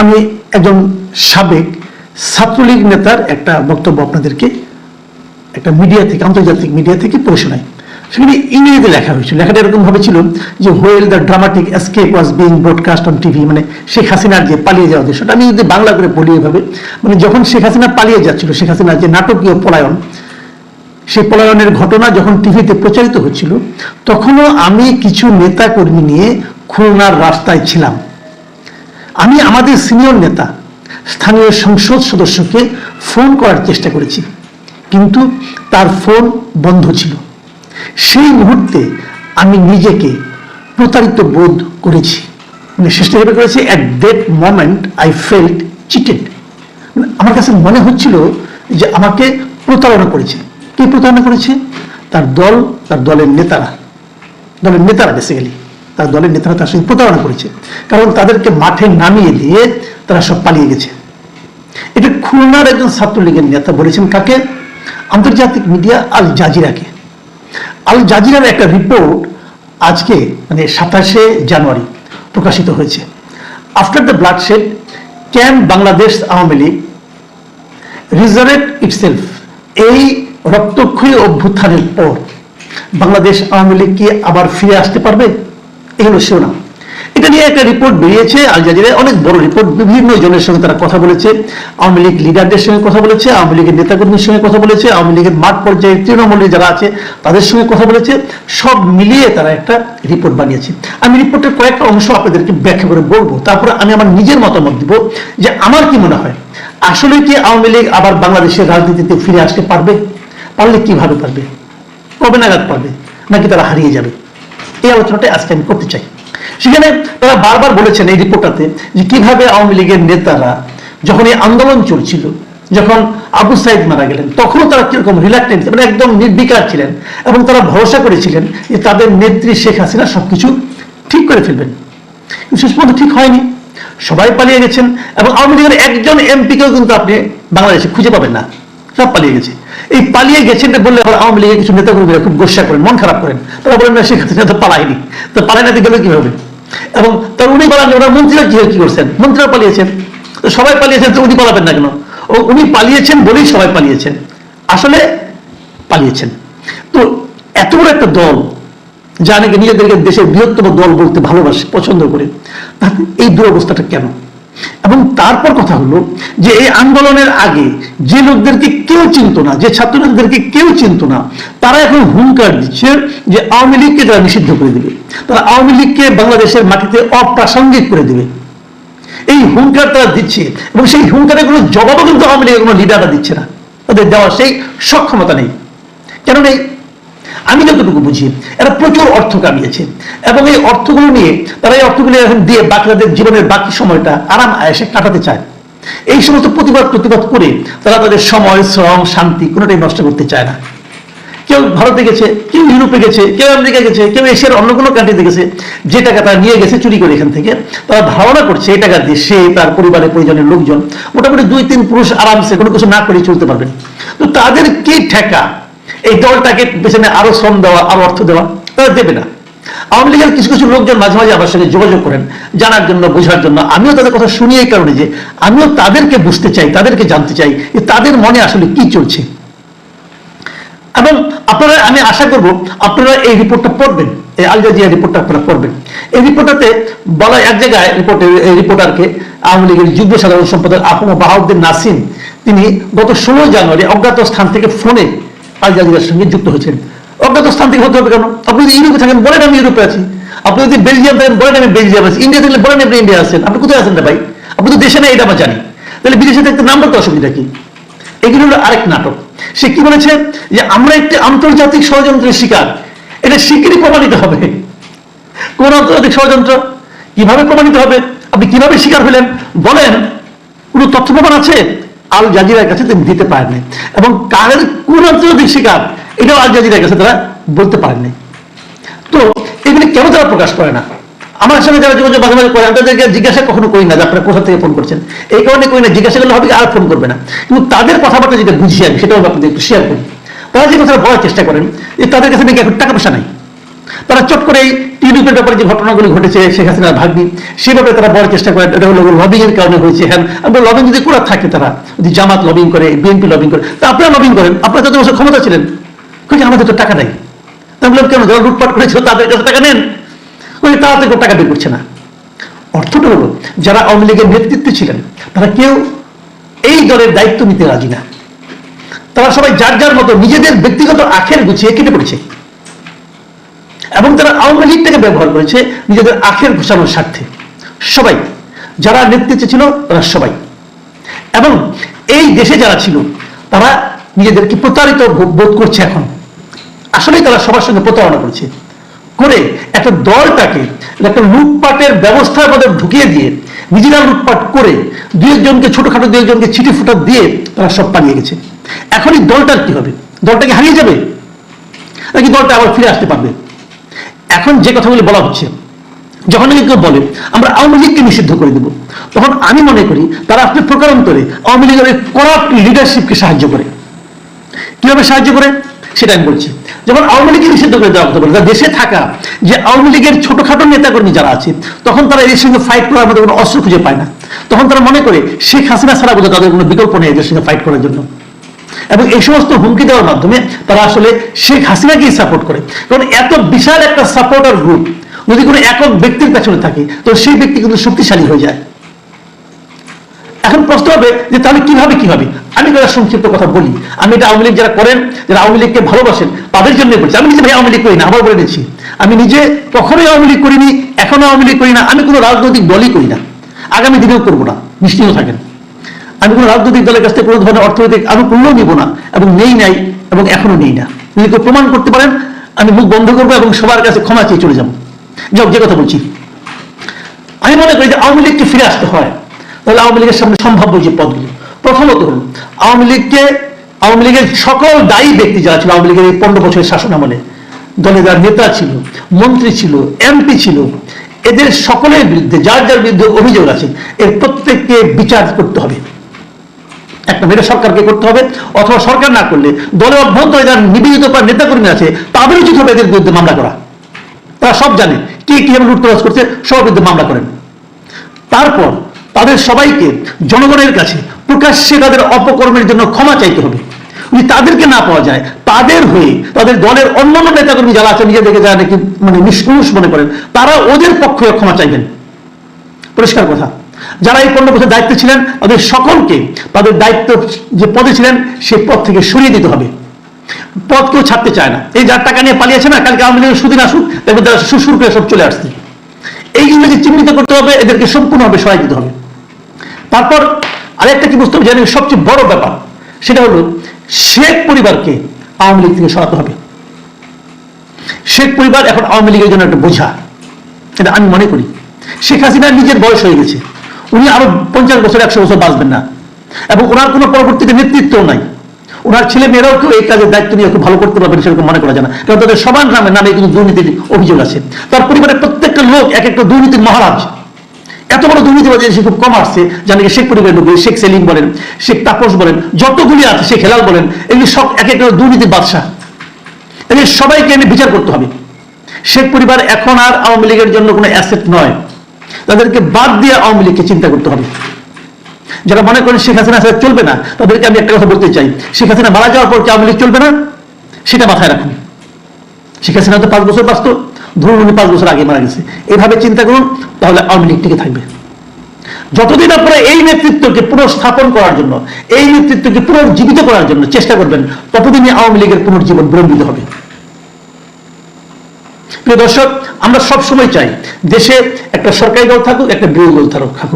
আমি একজন সাবেক ছাত্রলীগ নেতার একটা বক্তব্য আপনাদেরকে একটা মিডিয়া থেকে, আন্তর্জাতিক মিডিয়া থেকে পড়ে শোনাই। সেখানে ইংরেজিতে লেখা হয়েছিল। লেখাটা এরকম ভাবে ছিল যে while the dramatic escape was being broadcast on TV মানে শেখ হাসিনার যে পালিয়ে যাওয়া দৃশ্যটা। আমি যদি বাংলা করে বলি এভাবে মানে যখন শেখ হাসিনা পালিয়ে যাচ্ছিল, শেখ হাসিনার যে নাটকীয় পলায়ন, সেই পলায়নের ঘটনা যখন টিভিতে প্রচারিত হচ্ছিল, তখনও আমি কিছু নেতা কর্মী নিয়ে খুলনার রাস্তায় ছিলাম। আমি আমাদের সিনিয়র নেতা, স্থানীয় সংসদ সদস্যকে ফোন করার চেষ্টা করেছি, কিন্তু তার ফোন বন্ধ ছিল। সেই মুহূর্তে আমি নিজেকে প্রতারিত বোধ করেছি। মানে শেষটা হিসেবে করেছি at that moment I felt cheated আমার কাছে মনে হচ্ছিল যে আমাকে প্রতারণা করেছে। কে প্রতারণা করেছে? তার দল, তার দলের নেতারা। দলের নেতারা বেসিক্যালি তার দলের নেতারা তার সঙ্গে প্রতারণা করেছে। কারণ তাদেরকে মাঠে নামিয়ে দিয়ে তারা সব পালিয়ে গেছে। এটা খুলনার একজন ছাত্রলীগের নেতা বলেছেন কাকে? আন্তর্জাতিক মিডিয়া আল জাজিরাকে। আল জাজিরার একটা রিপোর্ট আজকে মানে সাতাশে জানুয়ারি প্রকাশিত হয়েছে। After the bloodshed can Bangladesh Awami League resurrect itself এই রক্তক্ষয়ী অভ্যুত্থানের পর বাংলাদেশ আওয়ামী লীগ কি আবার ফিরে আসতে পারবে? এই হলো শিরোনাম। এটা নিয়ে একটা রিপোর্ট বেরিয়েছে, আল জাজিরায় অনেক বড় রিপোর্ট বিভিন্ন জনের সঙ্গে তারা কথা বলেছে, আওয়ামী লীগ লিডারদের সঙ্গে কথা বলেছে, আওয়ামী লীগের নেতাকর্মীর সঙ্গে কথা বলেছে, আওয়ামী লীগের মাঠ পর্যায়ে তৃণমূলে যারা আছে, তাদের সঙ্গে কথা বলেছে, সব মিলিয়ে তারা একটা রিপোর্ট বানিয়েছে। আমি রিপোর্টের কয়েকটা অংশ আপনাদেরকে ব্যাখ্যা করে বলব, তারপরে আমি আমার নিজের মতামত দিব যে আমার কি মনে হয়, আসলে কি আওয়ামী লীগ আবার বাংলাদেশের রাজনীতিতে ফিরে আসতে পারবে? পারলে কীভাবে পারবে? কবে নাগাদ পারবে? নাকি তারা হারিয়ে যাবে? এই আলোচনাটা আজকে আমি করতে চাই। সেখানে তারা বারবার বলেছেন এই রিপোর্টটাতে যে কীভাবে আওয়ামী লীগের নেতারা যখন এই আন্দোলন চলছিল, যখন আবু সাইদ মারা গেলেন, তখনও তারা কীরকম রিল্যাক্টেন্ট মানে একদম নির্বিকার ছিলেন এবং তারা ভরসা করেছিলেন যে তাদের নেত্রী শেখ হাসিনা সবকিছু ঠিক করে ফেলবেন। শেষ পর্যন্ত ঠিক হয়নি। সবাই পালিয়ে গেছেন এবং আওয়ামী লীগের একজন এমপিকেও কিন্তু আপনি বাংলাদেশে খুঁজে পাবেন না। সব পালিয়ে গেছে। এই পালিয়ে গেছেন এটা বললে আওয়ামী লীগের কিছু নেতাকর্মীরা খুব গোসা করেন, মন খারাপ করেন। তারা বলেন, না শেখ হাসিনা তো পালায়নি। তো পালাই না গেলে কি হবে এবং তার উনি পালান ওনার মন্ত্রীরা কি কি করছেন? মন্ত্রীরা পালিয়েছেন। তো সবাই পালিয়েছেন, তো উনি পালাবেন না কেন? ও উনি পালিয়েছেন বলেই সবাই পালিয়েছেন। আসলে পালিয়েছেন। তো এত বড় একটা দল যা নাকি নিজেদেরকে দেশের বৃহত্তম দল বলতে ভালোবাসে, পছন্দ করে, তাতে এই দুরবস্থাটা কেন? এবং তারপর কথা হলো যে এই আন্দোলনের আগে যে লোকদেরকে কেউ চিনত না, যে ছাত্রদেরকে কেউ চিনত না, তারা এখন হুঙ্কার দিচ্ছে যে আওয়ামী লীগকে তারা নিষিদ্ধ করে দেবে। তারা আওয়ামী লীগকে বাংলাদেশের মাটিতে অপ্রাসঙ্গিক করে দেবে। এই হুঙ্কার তারা দিচ্ছে এবং সেই হুঙ্কারের কোনো জবাবও কিন্তু আওয়ামী লীগের কোনো লিডাররা দিচ্ছে না। তাদের দেওয়ার সেই সক্ষমতা নেই। কেন নেই আমি যতটুকু বুঝি, এরা প্রচুর অর্থ কামিয়েছে। এবং এই অর্থগুলো নিয়ে তারা এই অর্থগুলো এখন দিয়ে বাকি তাদের জীবনের বাকি সময়টা আরাম আয়েসে কাটাতে চায়। এই সমস্ত প্রতিবাদ প্রতিবাদ করে তারা তাদের সময়, শ্রম, শান্তি কোনোটাই নষ্ট করতে চায় না। কেউ ভারতে গেছে, কেউ ইউরোপে গেছে, কেউ আমেরিকা গেছে, কেউ এশিয়ার অন্য কোনো কান্ট্রিতে গেছে, যে টাকা তারা নিয়ে গেছে চুরি করে এখান থেকে, তারা ধারণা করছে এই টাকা দিয়ে সে তার পরিবারের পরিজনের লোকজন মোটামুটি দুই তিন পুরুষ আরামসে কোনো কিছু না করে চলতে পারবেন তো তাদের কি ঠেকা? এই দলটাকে পেছনে আরও শ্রম দেওয়া, আরও অর্থ দেওয়া, তারা দেবে না। আওয়ামী লীগের কিছু কিছু লোকজন মাঝে মাঝে আমার সঙ্গে যোগাযোগ করেন, জানার জন্য, বোঝার জন্য। আমিও তাদের কথা শুনি এই কারণে যে, আমিও তাদেরকে বুঝতে চাই, তাদেরকে জানতে চাই যে তাদের মনে আসলে কি চলছে। এবং আপনারা, আমি আশা করব, আপনারা এই রিপোর্টটা পড়বেন, এই আল জাজিয়া রিপোর্টটা আপনারা পড়বেন। এই রিপোর্টটাতে বলা এক জায়গায় রিপোর্টের এই রিপোর্টারকে আওয়ামী লীগের যুগ্ম সাধারণ সম্পাদক আহমদ বাহাউদ্দিন নাসিম, তিনি গত ষোলো জানুয়ারি অজ্ঞাত স্থান থেকে ফোনে আল জাজিরার সঙ্গে যুক্ত হয়েছেন। অজ্ঞাত স্থান থেকে হতে হবে কেন? আপনি যদি ইউরোপে থাকেন, বলেন আমি ইউরোপে আছি। আপনি যদি বেলজিয়াম থাকেন, বলেন আমি বেলজিয়াম আছি। ইন্ডিয়া থাকলে বলেন আপনি ইন্ডিয়া আছেন। আপনি কোথায় আছেন ভাই? আপনি তো দেশে নেই, এটা আমরা জানি। তাহলে বিদেশে থাকতে নাম বলতে অসুবিধা কি? এগুলো হলো আরেক নাটক। সে কি বলেছে? যে আমরা একটি আন্তর্জাতিক ষড়যন্ত্রের শিকার। এটা শিগগিরই প্রমাণিত হবে। কোন আন্তর্জাতিক ষড়যন্ত্র কীভাবে প্রমাণিত হবে? আপনি কীভাবে শিকার হলেন? বলেন। কোনো তথ্য প্রমাণ আছে? আল জাজিরার কাছে তিনি দিতে পারেননি। এবং কারের কোন আন্তর্জাতিক শিকার, এটাও আল জাজিরার কাছে তারা বলতে পারেননি। তো এগুলি কেন তারা প্রকাশ করে না? আমার সঙ্গে যারা যোগাযোগ মাঝে মাঝে করে আমি তাদেরকে জিজ্ঞাসা কখনো করি না যে আপনারা কোথা থেকে ফোন করছেন। এই কারণে করি না, জিজ্ঞাসা করলে হবে আর ফোন করবে না। কিন্তু তাদের কথাবার্তা যেটা বুঝি আমি, সেটাও আপনাদের একটু শেয়ার করি। তারা যে কথা বলার চেষ্টা করেন, যে তাদের কাছে নাকি এখন টাকা পয়সা নাই। তারা চট করে এই ব্যাপারে যে ঘটনাগুলি ঘটেছে, শেখ হাসিনার ভাগ্নি ব্যাপারে তারা বলার চেষ্টা করেন এটা হলো লবিং এর কারণে হয়েছে। হ্যাঁ আমরা লবিং যদি করে থাকে তারা, যদি জামাত লবিং করে বিএনপি লবিং করে, তা আপনারা লবিং করেন। আপনারা যত বছর ক্ষমতা ছিলেন কিন্তু আমাদের তো টাকা নেই। তা বললাম কেন? যারা লুটপাট করেছিল, তাদের কাছে টাকা নেন। ওই তারা তো টাকা বের করছে না। অর্থটা হলো, যারা আওয়ামী লীগের নেতৃত্বে ছিলেন, তারা কেউ এই দলের দায়িত্ব নিতে রাজি না। তারা সবাই যার যার মতো নিজেদের ব্যক্তিগত আখের গুছিয়ে কেটে পড়েছে। এবং তারা আওয়ামী লীগটাকে ব্যবহার করেছে, নিজেদের আখের ঘোষানোর স্বার্থে। সবাই, যারা নেতৃত্বে ছিল, তারা সবাই। এবং এই দেশে যারা ছিল, তারা নিজেদেরকে প্রতারিত বোধ- করছে এখন। আসলেই তারা সবার সঙ্গে প্রতারণা করছে। করে একটা দলটাকে একটা লুটপাটের ব্যবস্থার মধ্যে ঢুকিয়ে দিয়ে, নিজেরা লুটপাট করে দু একজনকে, ছোটখাটো দু একজনকে ছিটি ফুটা দিয়ে তারা সব পালিয়ে গেছে। এখন এই দলটার কি হবে? দলটাকে হারিয়ে যাবে? নাকি দলটা আবার ফিরে আসতে পারবে? এখন যে কথাগুলি বলা হচ্ছে, যখন নাকি কেউ বলে, আমরা আওয়ামী লীগকে নিষিদ্ধ করে দেব, তখন আমি মনে করি তারা আপনি প্রকারান্তরে আওয়ামী লীগের করাপ্ট লিডারশিপকে সাহায্য করে। কীভাবে সাহায্য করে? সেটা আমি বলছি। যেমন আওয়ামী লীগকে নিষিদ্ধ করে দেওয়া কথা বলে দেশে থাকা যে আওয়ামী লীগের ছোটখাটো নেতাকর্মী যারা আছে, তখন তারা এদের সঙ্গে ফাইট করার মধ্যে কোনো অস্ত্র খুঁজে পায় না। তখন তারা মনে করে, শেখ হাসিনা ছাড়া বোধহয় তাদের কোনো বিকল্প নেই এদের সঙ্গে ফাইট করার জন্য। এবং এই সমস্ত হুমকি দেওয়ার মাধ্যমে তারা আসলে শেখ হাসিনাকেই সাপোর্ট করে। কারণ এত বিশাল একটা সাপোর্টার গ্রুপ যদি কোনো একক ব্যক্তির পেছনে থাকে, তো সেই ব্যক্তি কিন্তু শক্তিশালী হয়ে যায়। এখন প্রশ্ন হবে যে তাহলে কীভাবে কি হবে আমি একটা সংক্ষিপ্ত কথা বলি, আমি এটা আওয়ামী যারা করেন, যারা আওয়ামী লীগকে ভালোবাসেন, তাদের জন্য বলছি। আমি নিজে ভাই আওয়ামী লীগ করি না, আবার বলে দিচ্ছি। আমি নিজে কখনোই আওয়ামী লীগ করিনি, এখনও আওয়ামী লীগ করি না, আমি কোনো রাজনৈতিক দলই করি না। আগামী দিনেও করব না নিশ্চিন্ত থাকেন। আমি কোনো রাজনৈতিক দলের কাছ থেকে কোনো ধরনের অর্থনৈতিক আনুকূল্যও নিব না এবং নেই নাই এবং এখনও নেই না। যদি কেউ প্রমাণ করতে পারেন, আমি মুখ বন্ধ করব এবং সবার কাছে ক্ষমা চেয়ে চলে যাব। যাও যে কথা বলছি। আমি মনে করি যে আওয়ামী লীগকে ফিরে আসতে হয়। তাহলে আওয়ামী লীগের সামনে সম্ভাব্য যে পদগুলি। প্রথমত হল, আওয়ামী লীগকে, আওয়ামী লীগের সকল দায়ী ব্যক্তি যারা ছিল, আওয়ামী লীগের এই পনেরো বছরের শাসন আমলে, দলে যারা নেতা ছিল, মন্ত্রী ছিল, এমপি ছিল, এদের সকলের বিরুদ্ধে, যার যার বিরুদ্ধে অভিযোগ আছে, এর প্রত্যেককে বিচার করতে হবে। একটা মেয়েটা সরকারকে করতে হবে, অথবা সরকার না করলে দলের অভ্যন্তরে যারা নিবেদিত বা নেতাকর্মী আছে, তাদের উচিত হবে এদের বিরুদ্ধে মামলা করা। তারা সব জানে কে কীভাবে লুটতরাজ করছে, সবার বিরুদ্ধে মামলা করেন। তারপর তাদের সবাইকে জনগণের কাছে প্রকাশ্যে তাদের অপকর্মের জন্য ক্ষমা চাইতে হবে। যদি তাদেরকে না পাওয়া যায়, তাদের হয়ে তাদের দলের অন্যান্য নেতাকর্মী যারা আছে, নিজেদেরকে যারা নাকি মানে নিষ্কুশ মনে করেন, তারা ওদের পক্ষে ক্ষমা চাইবেন। পরিষ্কার কথা। যারা এই পনেরো বছর দায়িত্বে ছিলেন, তাদের সকলকে, তাদের দায়িত্ব যে পদে ছিলেন, সেই পদ থেকে সরিয়ে দিতে হবে। পদ কেউ ছাড়তে চায় না। এই যার টাকা নিয়ে পালিয়েছে না, কালকে আওয়ামী লীগের সুদিন আসুক, দেখবেন তারা সুসুর করে সব চলে আসছে। এইগুলোকে চিহ্নিত করতে হবে, এদেরকে সম্পূর্ণভাবে সহায় দিতে হবে। তারপর আরেকটা কি বুঝতে হবে জানেন? সবচেয়ে বড় ব্যাপার, সেটা হলো শেখ পরিবারকে আওয়ামী লীগ থেকে সরাতে হবে। শেখ পরিবার এখন আওয়ামী লীগের জন্য একটা বোঝা। এটা আমি মনে করি। শেখ হাসিনার নিজের বয়স হয়ে গেছে। উনি আরও পঞ্চাশ বছর, একশো বছর বাঁচবেন না। এবং ওনার কোনো পরবর্তীতে নেতৃত্বও নাই। ওনার ছেলে মেয়েরাও কেউ এই কাজের দায়িত্ব নিয়ে খুব ভালো করতে পারবেন সেরকম মনে করা যায় না। কারণ তাদের সবার নামে নামে কিন্তু দুর্নীতির অভিযোগ আছে। তার পরিবারের প্রত্যেকটা লোক এক একটা দুর্নীতির মহারাজ। এত বড় দুর্নীতিবাদী সে খুব কম আসছে জানি শেখ পরিবারের লোক শেখ সেলিম বলেন, শেখ তাপস বলেন, যতগুলি আছে, শেখ হেলাল বলেন, এগুলি সব এক একটা দুর্নীতির বাদশাহ। এদের সবাইকে এনে বিচার করতে হবে। শেখ পরিবার এখন আর আওয়ামী লীগের জন্য কোনো অ্যাসেট নয়। তাদেরকে বাদ দিয়ে আওয়ামী লীগকে চিন্তা করতে হবে। যারা মনে করেন শেখ হাসিনা ছাড়া চলবে না, তাদেরকে আমি একটা কথা বলতে চাই। শেখ হাসিনা মারা যাওয়ার পর কি আওয়ামী লীগ চলবে না? সেটা মাথায় রাখুন। শেখ হাসিনা তো পাঁচ বছর বাঁচত, ধরুন উনি পাঁচ বছর আগে মারা গেছে। এভাবে চিন্তা করুন, তাহলে আওয়ামী লীগ টিকে থাকবে। যতদিন আপনারা এই নেতৃত্বকে পুনঃস্থাপন করার জন্য, এই নেতৃত্বকে পুনর্জীবিত করার জন্য চেষ্টা করবেন, ততদিনই আওয়ামী লীগের পুনর্জীবন বিলম্বিত হবে। প্রিয় দর্শক, আমরা সব সময় চাই দেশে একটা সরকারি দল থাকুক, একটা বিরোধী দল থাকুক।